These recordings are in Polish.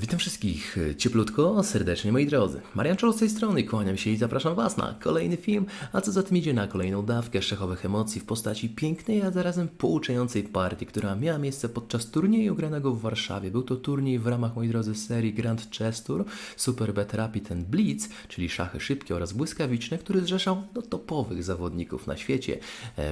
Witam wszystkich cieplutko, serdecznie moi drodzy. Marian Czol z tej strony, kłaniam się i zapraszam Was na kolejny film, a co za tym idzie na kolejną dawkę szechowych emocji w postaci pięknej, a zarazem pouczającej partii, która miała miejsce podczas turnieju granego w Warszawie. Był to turniej w ramach, moi drodzy, serii Grand Chess Tour, Super Bet Rapid and Blitz, czyli szachy szybkie oraz błyskawiczne, który zrzeszał no, topowych zawodników na świecie.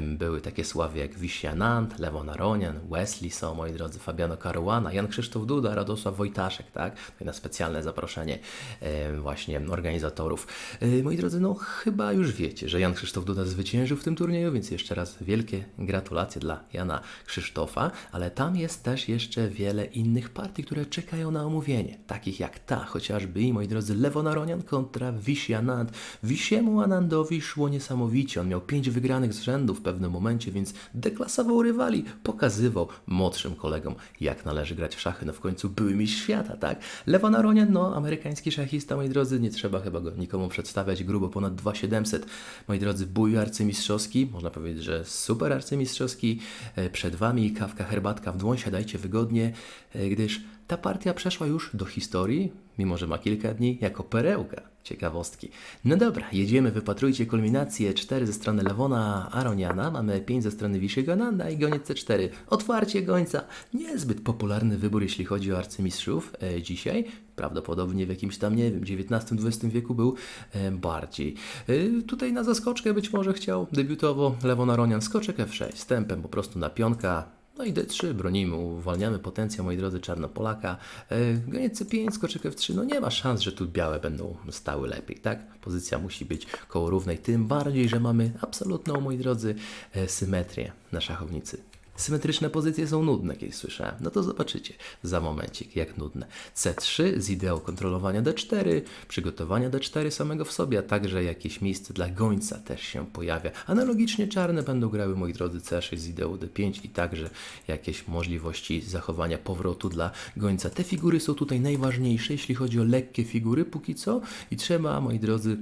Były takie sławy jak Wiśnia Nant, Lewon Aronian, Wesley są, moi drodzy, Fabiano Caruana, Jan Krzysztof Duda, Radosław Wojtaszek, tak? Na specjalne zaproszenie e, właśnie organizatorów. E, moi drodzy, no chyba już wiecie, że Jan Krzysztof Duda zwyciężył w tym turnieju, więc jeszcze raz wielkie gratulacje dla Jana Krzysztofa, ale tam jest też jeszcze wiele innych partii, które czekają na omówienie, takich jak ta chociażby i moi drodzy Lewon Aronian kontra Wishi Anand. Wisiemu Anandowi szło niesamowicie, on miał pięć wygranych z rzędu w pewnym momencie, więc deklasował rywali, pokazywał młodszym kolegom, jak należy grać w szachy. No w końcu były mistrz świata, tak? Lewon Aronian, no amerykański szachista, moi drodzy, nie trzeba chyba go nikomu przedstawiać, grubo ponad 2700. Moi drodzy, bój arcymistrzowski, można powiedzieć, że super arcymistrzowski. E, Przed Wami kawka, herbatka w dłoń, siadajcie wygodnie, e, gdyż ta partia przeszła już do historii, mimo że ma kilka dni, jako perełka. Ciekawostki. No dobra, jedziemy, wypatrujcie kulminację 4 ze strony Lewona Aroniana, mamy 5 ze strony Wiszygananda i goniec C4. Otwarcie gońca. Niezbyt popularny wybór, jeśli chodzi o arcymistrzów e, dzisiaj. Prawdopodobnie w jakimś tam, nie wiem, XIX-XX wieku był e, bardziej. E, tutaj na zaskoczkę być może chciał debiutowo Lewon Aronian skoczek F6, z tempem po prostu na pionka, no i D3 bronimy, uwalniamy potencjał, moi drodzy, Czarnopolaka. E, Goniec C5, skoczek F3, no nie ma szans, że tu białe będą stały lepiej, tak? Pozycja musi być koło równej, tym bardziej, że mamy absolutną, moi drodzy, e, symetrię na szachownicy. Symetryczne pozycje są nudne, kiedyś słyszałem. No to zobaczycie za momencik, jak nudne. C3 z ideą kontrolowania D4, przygotowania D4 samego w sobie, a także jakieś miejsce dla gońca też się pojawia. Analogicznie czarne będą grały, moi drodzy, C6 z ideą D5 i także jakieś możliwości zachowania powrotu dla gońca. Te figury są tutaj najważniejsze, jeśli chodzi o lekkie figury póki co i trzeba, moi drodzy,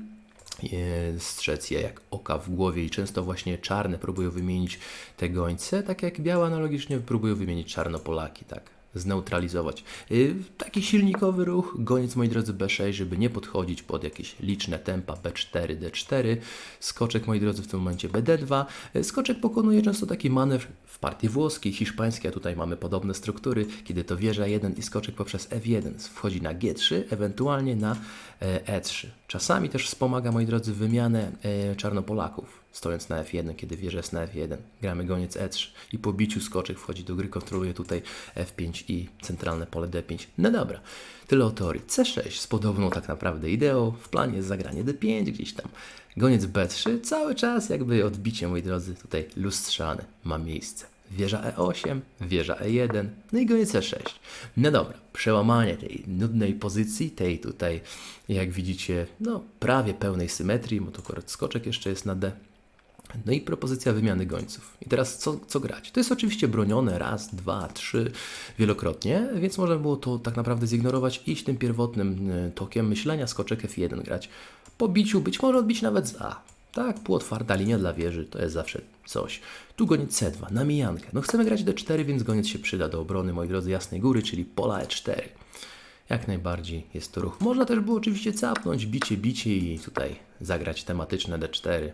strzec je jak oka w głowie i często właśnie czarne próbują wymienić te gońce, tak jak białe analogicznie próbują wymienić czarnopolaki, tak zneutralizować. Y, Taki silnikowy ruch, goniec moi drodzy B6, żeby nie podchodzić pod jakieś liczne tempa B4, D4, skoczek moi drodzy w tym momencie BD2, Y, skoczek pokonuje często taki manewr w partii włoskiej, hiszpańskiej, a tutaj mamy podobne struktury, kiedy to wieża 1 i skoczek poprzez F1 wchodzi na G3, ewentualnie na e, E3. Czasami też wspomaga moi drodzy wymianę e, czarnopolaków stojąc na F1, kiedy wieża jest na F1. Gramy goniec E3 i po biciu skoczek wchodzi do gry, kontroluje tutaj F5 i centralne pole D5. No dobra, tyle o teorii. C6 z podobną tak naprawdę ideą, w planie jest zagranie D5 gdzieś tam. Goniec B3 cały czas jakby odbicie, moi drodzy, tutaj lustrzane ma miejsce. Wieża E8, wieża E1, no i goniec E6. No dobra, przełamanie tej nudnej pozycji, tej tutaj, jak widzicie, no prawie pełnej symetrii, bo to akurat skoczek jeszcze jest na D. No i propozycja wymiany gońców. I teraz co, co grać? To jest oczywiście bronione raz, dwa, trzy wielokrotnie, więc można było to tak naprawdę zignorować iść tym pierwotnym e, tokiem myślenia, skoczek F1 grać. Po biciu być może odbić nawet z A. Tak, półotwarta linia dla wieży to jest zawsze coś. Tu goniec C2, na mijankę. No chcemy grać D4, więc goniec się przyda do obrony, moi drodzy, Jasnej Góry, czyli pola E4. Jak najbardziej jest to ruch. Można też było oczywiście capnąć, bicie, bicie i tutaj zagrać tematyczne D4.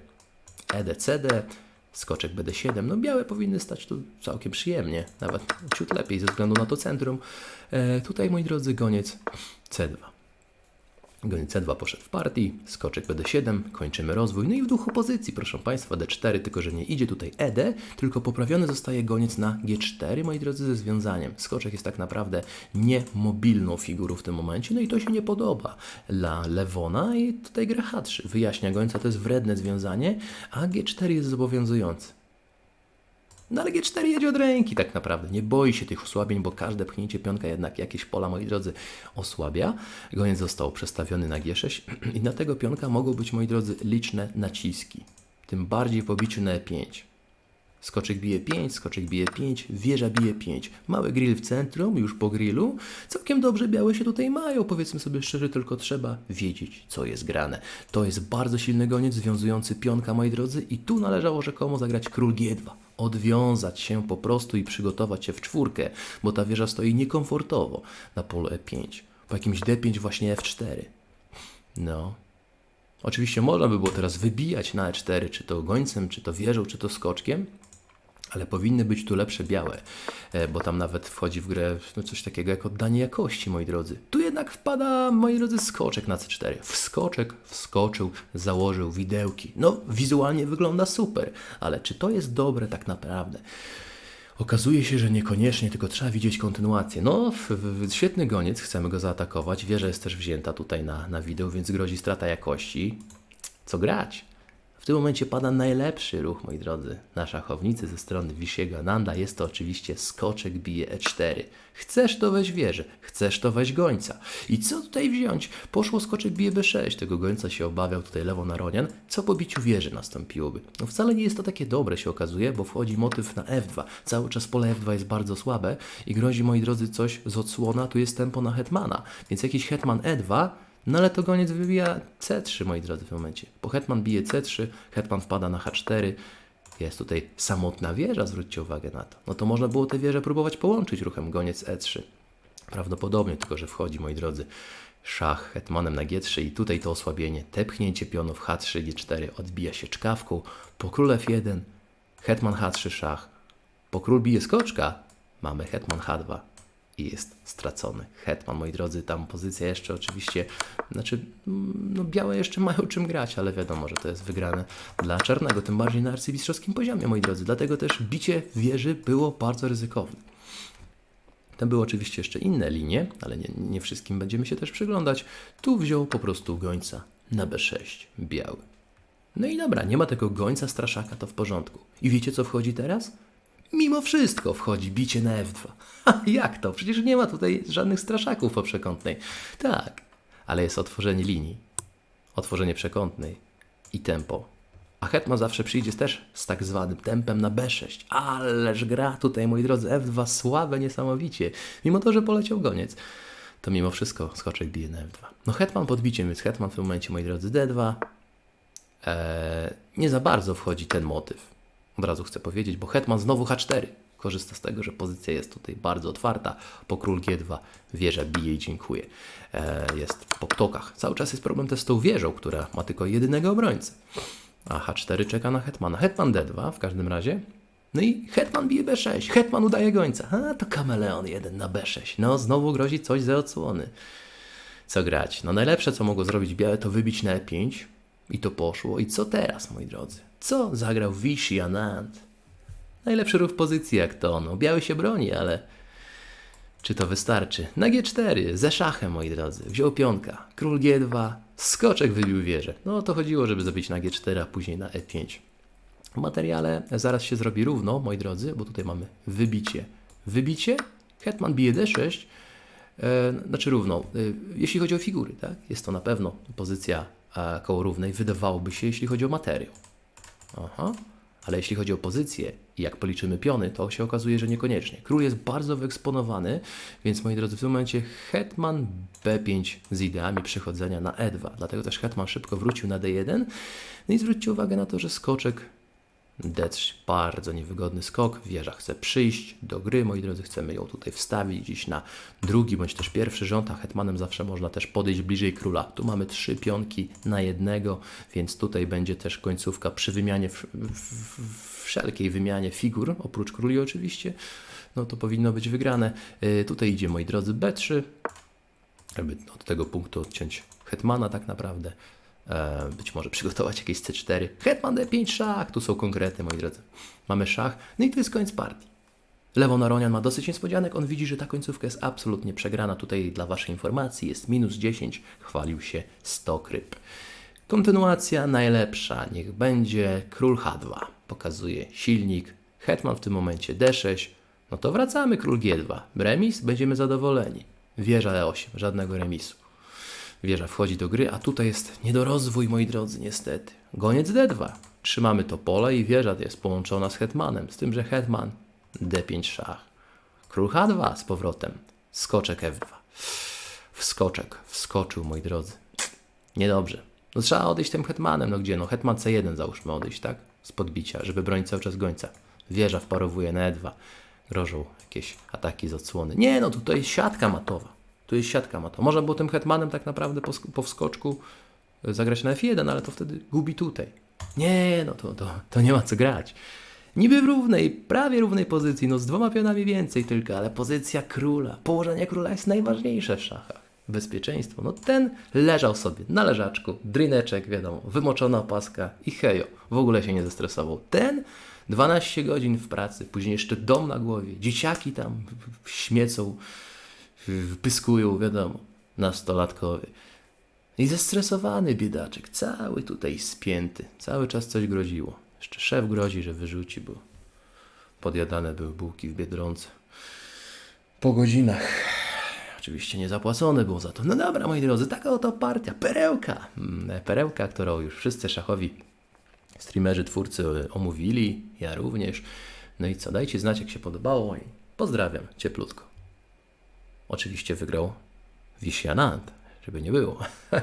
EDCD, skoczek BD7. No białe powinny stać tu całkiem przyjemnie, nawet ciut lepiej ze względu na to centrum. E, tutaj, moi drodzy, goniec C2. Goniec C2 poszedł w partii, skoczek BD7, kończymy rozwój. No i w duchu pozycji, proszę Państwa, D4, tylko że nie idzie tutaj ED, tylko poprawiony zostaje goniec na G4, moi drodzy, ze związaniem. Skoczek jest tak naprawdę niemobilną figurą w tym momencie, no i to się nie podoba dla Lewona i tutaj gra H3. Wyjaśnia gońca, to jest wredne związanie, a G4 jest zobowiązujący. No ale G4 jedzie od ręki tak naprawdę. Nie boi się tych osłabień, bo każde pchnięcie pionka jednak jakieś pola, moi drodzy, osłabia. Goniec został przestawiony na G6 i na tego pionka mogą być, moi drodzy, liczne naciski. Tym bardziej po biciu na E5. Skoczek bije 5, skoczek bije 5, wieża bije 5. Mały grill w centrum, już po grillu. Całkiem dobrze białe się tutaj mają, powiedzmy sobie szczerze, tylko trzeba wiedzieć, co jest grane. To jest bardzo silny goniec związujący pionka, moi drodzy, i tu należało rzekomo zagrać król G2. Odwiązać się po prostu i przygotować się w czwórkę, bo ta wieża stoi niekomfortowo na polu E5. Po jakimś D5 właśnie F4. No. Oczywiście można by było teraz wybijać na E4, czy to gońcem, czy to wieżą, czy to skoczkiem, ale powinny być tu lepsze białe, e, bo tam nawet wchodzi w grę no coś takiego jak oddanie jakości, moi drodzy. Tu jednak wpada, moi drodzy, skoczek na C4. Wskoczek wskoczył, założył widełki. No, wizualnie wygląda super, ale czy to jest dobre tak naprawdę? Okazuje się, że niekoniecznie, tylko trzeba widzieć kontynuację. No, świetny goniec, chcemy go zaatakować. Wieża jest też wzięta tutaj na, na wideo, więc grozi strata jakości. Co grać? W tym momencie pada najlepszy ruch, moi drodzy, na szachownicy ze strony Wisiego Ananda. Jest to oczywiście skoczek bije E4. Chcesz to weź wieżę, chcesz to weź gońca. I co tutaj wziąć? Poszło skoczek bije B6. Tego gońca się obawiał tutaj lewo Naronian. Co po biciu wieży nastąpiłoby? No wcale nie jest to takie dobre się okazuje, bo wchodzi motyw na F2. Cały czas pole F2 jest bardzo słabe i grozi, moi drodzy, coś z odsłona. Tu jest tempo na hetmana. Więc jakiś hetman E2 no ale to goniec wybija C3, moi drodzy, w momencie. Bo hetman bije C3, hetman wpada na H4. Jest tutaj samotna wieża, zwróćcie uwagę na to. No to można było tę wieżę próbować połączyć ruchem goniec E3. Prawdopodobnie, tylko że wchodzi, moi drodzy, szach hetmanem na G3 i tutaj to osłabienie, tepchnięcie pionów H3, G4, odbija się czkawką, po król F1, hetman H3 szach, po król bije skoczka, mamy hetman H2 i jest stracony. Hetman, moi drodzy, tam pozycja jeszcze oczywiście, znaczy, mm, no białe jeszcze mają czym grać, ale wiadomo, że to jest wygrane dla czarnego, tym bardziej na arcymistrzowskim poziomie, moi drodzy. Dlatego też bicie wieży było bardzo ryzykowne. Tam były oczywiście jeszcze inne linie, ale nie, nie wszystkim będziemy się też przyglądać. Tu wziął po prostu gońca na B6, biały. No i dobra, nie ma tego gońca straszaka, to w porządku. I wiecie co wchodzi teraz? Mimo wszystko wchodzi bicie na F2. Ha, jak to? Przecież nie ma tutaj żadnych straszaków po przekątnej. Tak, ale jest otworzenie linii, otworzenie przekątnej i tempo. A hetman zawsze przyjdzie też z tak zwanym tempem na B6. Ależ gra tutaj, moi drodzy, F2 słabe niesamowicie. Mimo to, że poleciał goniec, to mimo wszystko skoczek bije na F2. No hetman pod biciem, więc hetman w tym momencie, moi drodzy, D2. Eee, nie za bardzo wchodzi ten motyw. Od razu chcę powiedzieć, bo hetman znowu H4. Korzysta z tego, że pozycja jest tutaj bardzo otwarta. Po król G2 wieża bije i dziękuję. E, jest po ptokach. Cały czas jest problem też z tą wieżą, która ma tylko jedynego obrońcę. A H4 czeka na hetmana. Hetman D2 w każdym razie. No i hetman bije B6. Hetman udaje gońca. A to kameleon 1 na B6. No znowu grozi coś ze odsłony. Co grać? No najlepsze co mogło zrobić białe to wybić na E5. I to poszło. I co teraz, moi drodzy? Co zagrał Vichy Anand? Najlepszy ruch pozycji jak to. No, biały się broni, ale czy to wystarczy? Na G4, ze szachem, moi drodzy. Wziął pionka. Król G2, skoczek wybił wieżę. No to chodziło, żeby zrobić na G4, a później na E5. W materiale zaraz się zrobi równo, moi drodzy, bo tutaj mamy wybicie. Wybicie, hetman bije D6, e, znaczy równo. E, jeśli chodzi o figury, tak? Jest to na pewno pozycja e, koło równej, wydawałoby się, jeśli chodzi o materiał. Aha. Ale jeśli chodzi o pozycję i jak policzymy piony, to się okazuje, że niekoniecznie. Król jest bardzo wyeksponowany, więc moi drodzy, w tym momencie hetman B5 z ideami przechodzenia na E2. Dlatego też hetman szybko wrócił na D1. No i zwróćcie uwagę na to, że skoczek D3, bardzo niewygodny skok. Wieża chce przyjść do gry, moi drodzy, chcemy ją tutaj wstawić gdzieś na drugi bądź też pierwszy rząd, a hetmanem zawsze można też podejść bliżej króla. Tu mamy trzy pionki na jednego, więc tutaj będzie też końcówka przy wymianie, w, w, wszelkiej wymianie figur, oprócz króli oczywiście, no to powinno być wygrane. Yy, tutaj idzie, moi drodzy, B3, żeby od tego punktu odciąć hetmana tak naprawdę. E, być może przygotować jakieś C4. Hetman D5 szach, tu są konkrety, moi drodzy. Mamy szach, no i to jest koniec partii. Lewo Naronian ma dosyć niespodzianek, on widzi, że ta końcówka jest absolutnie przegrana. Tutaj dla Waszej informacji jest minus 10, chwalił się 100 kryp. Kontynuacja najlepsza, niech będzie król H2. Pokazuje silnik, hetman w tym momencie D6, no to wracamy król G2. Remis, będziemy zadowoleni. Wieża E8, żadnego remisu. Wieża wchodzi do gry, a tutaj jest niedorozwój, moi drodzy, niestety. Goniec D2. Trzymamy to pole i wieża jest połączona z hetmanem, z tym, że hetman D5 szach. Król H2 z powrotem. Skoczek F2. Wskoczek, wskoczył, moi drodzy. Niedobrze. No trzeba odejść tym hetmanem, no gdzie? No hetman C1 załóżmy odejść, tak? Z podbicia, żeby bronić cały czas gońca. Wieża wparowuje na E2. Grożą jakieś ataki z odsłony. Nie, no tutaj siatka matowa. Tu jest siatka matowa. Można było tym hetmanem tak naprawdę po, po wskoczku y, zagrać na F1, ale to wtedy gubi tutaj. Nie, no to, to, to nie ma co grać. Niby w równej, prawie równej pozycji, no z dwoma pionami więcej tylko, ale pozycja króla, położenie króla jest najważniejsze w szachach. Bezpieczeństwo. No ten leżał sobie na leżaczku, drineczek, wiadomo, wymoczona opaska i hejo. W ogóle się nie zestresował. Ten 12 godzin w pracy, później jeszcze dom na głowie, dzieciaki tam śmiecą, pyskują, wiadomo, nastolatkowie. I zestresowany biedaczek, cały tutaj spięty, cały czas coś groziło. Jeszcze szef grozi, że wyrzuci, bo podjadane były bułki w Biedronce. Po godzinach. Oczywiście niezapłacone było za to. No dobra, moi drodzy, taka oto partia. Perełka. Mm, Perełka, którą już wszyscy szachowi streamerzy, twórcy omówili. Ja również. No i co, dajcie znać, jak się podobało i pozdrawiam cieplutko. Oczywiście wygrał Wisjanant, żeby nie było.